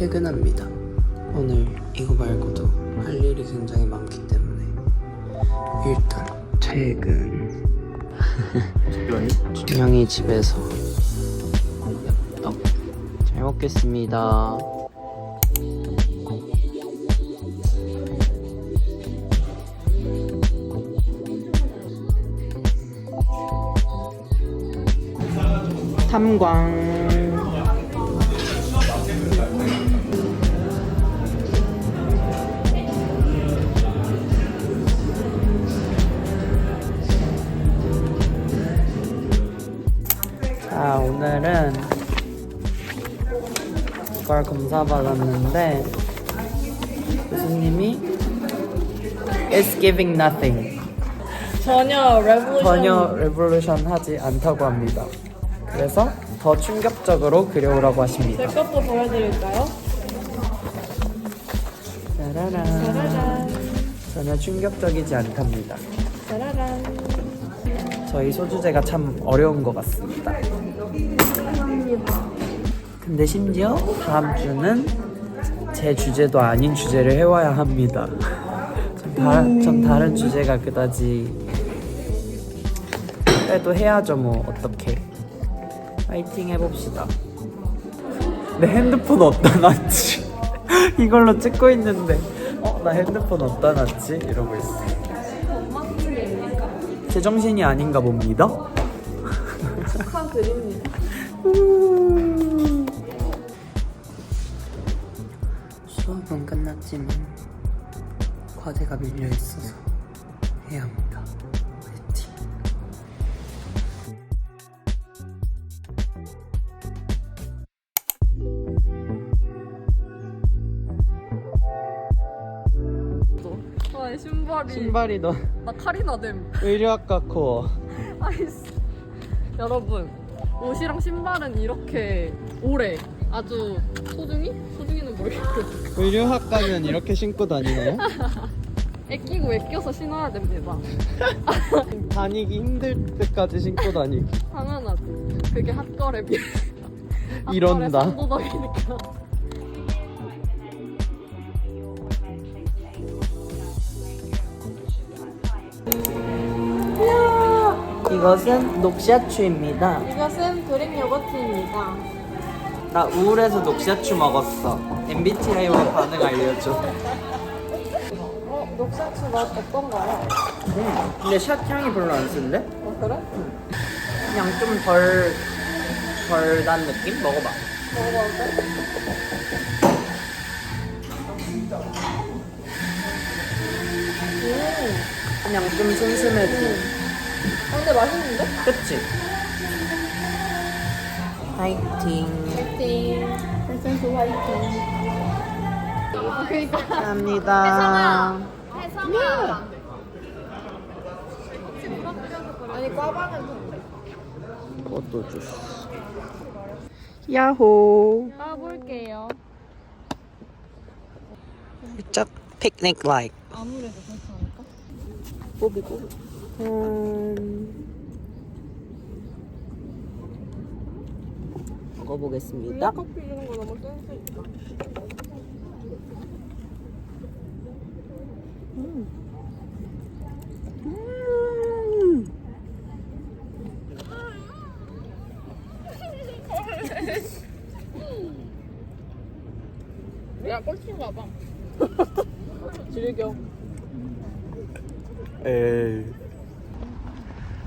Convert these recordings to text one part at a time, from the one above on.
퇴근합니다. 오늘 이거 말고도 할 일이 굉장히 많기 때문에 일단 퇴근. 준영이 집에서 엽떡 잘 먹겠습니다. 탐광 자 오늘은 이걸 검사 받았는데 교수님이 It's giving nothing 전혀 레볼루션 전혀 레볼루션 하지 않다고 합니다. 그래서 더 충격적으로 그려오라고 제 하십니다. 것도 보여드릴까요? 짜라란. 짜라란 전혀 충격적이지 않답니다. 저희 소주제가 참 어려운 것 같습니다. 근데 심지어 다음 주는 제 주제도 아닌 주제를 해와야 합니다. 전, 다, 전 다른 주제가 그다지 그래도 해야죠 뭐 어떻게 파이팅 해봅시다. 내 핸드폰 어디다 놨지? 이걸로 찍고 있는데 어 나 핸드폰 어디다 놨지? 이러고 있어. 제정신이 아닌가 봅니다. 축하드립니다 수업은 끝났지만 과제가 밀려 있어서 해야 합니다. 아 신발이 신발이 너 나 카리나 됨 의류학과 코어. 아이씨 여러분 옷이랑 신발은 이렇게 오래 아주 소중히? 소중히는 모르겠고 의류학과면 이렇게 신고 다니나요? 애끼고 애껴서 신어야 됩니다 다니기 힘들 때까지 신고 다니기. 당연하지 그게 핫거랩이 이런다. 선도덕이니까 이것은 녹샤추입니다. 이것은 그릭 요거트입니다 나 우울해서 녹샤추 먹었어. MBTI와 반응 알려줘. 어? 녹차추 맛 어떤가요? 음, 근데 샷 향이 별로 안 쓴데? 어 그래? 그냥 좀 덜, 덜난 느낌? 먹어봐. 먹어봐도 돼? 음, 그냥 좀 슴슴해지. 아, 근데 맛있는데? 그치? 파이팅. 화이팅 센스 화이팅 그니까 감사합니다. 아니 꽈방은 좀 그것도 주스. 야호. 까볼게요 살짝 피크닉 라이크. 아무래도 그렇지 않을까? 꼬비 꼬비. 음... 먹어보겠습니다. 커피 이런 거 너무 센스 있다 음. 야 꼴찌인가 봐 즐겨 에이.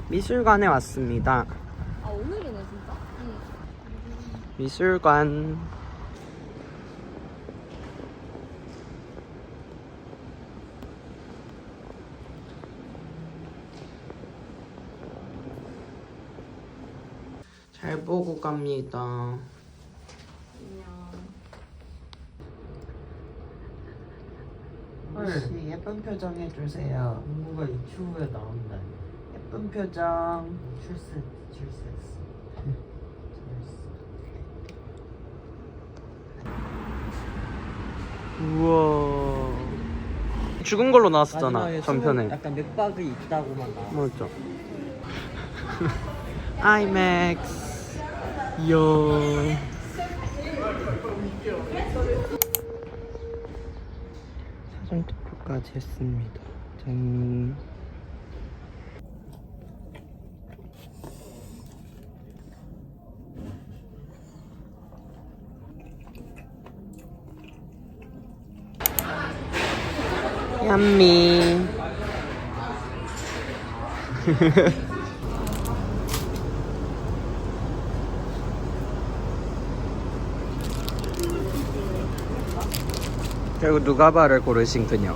미술관에 왔습니다. 아 오늘이네 진짜? 응 미술관. 잘 보고 갑니다. 혹시 예쁜 표정 해주세요. 공부가 유튜브에 나온다. 예쁜 표정. 출세, 출세. 우와. 죽은 걸로 나왔었잖아 마지막에 전편에. 숨은 약간 맥박이 있다고만 나와. 맞죠. 아이맥스. 이야. 선택표까지 했습니다. 짠. 얌미. 결국 누가 발을 고르신 그녀?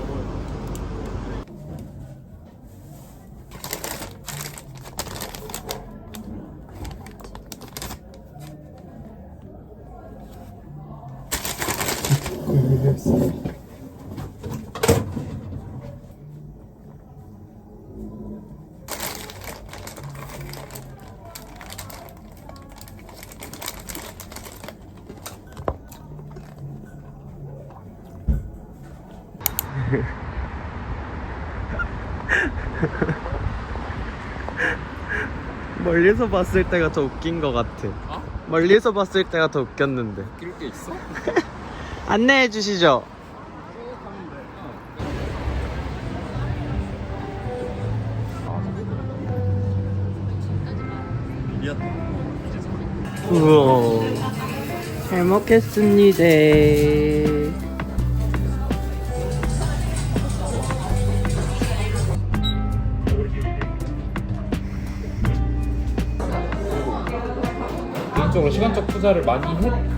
멀리서 봤을 때가 더 웃긴 것 같아. 멀리서 봤을 때가 더 웃겼는데. 웃길 게 있어? 안내해 주시죠. 우와. 잘 먹겠습니다. 개인적으로 시간적 투자를 많이 했,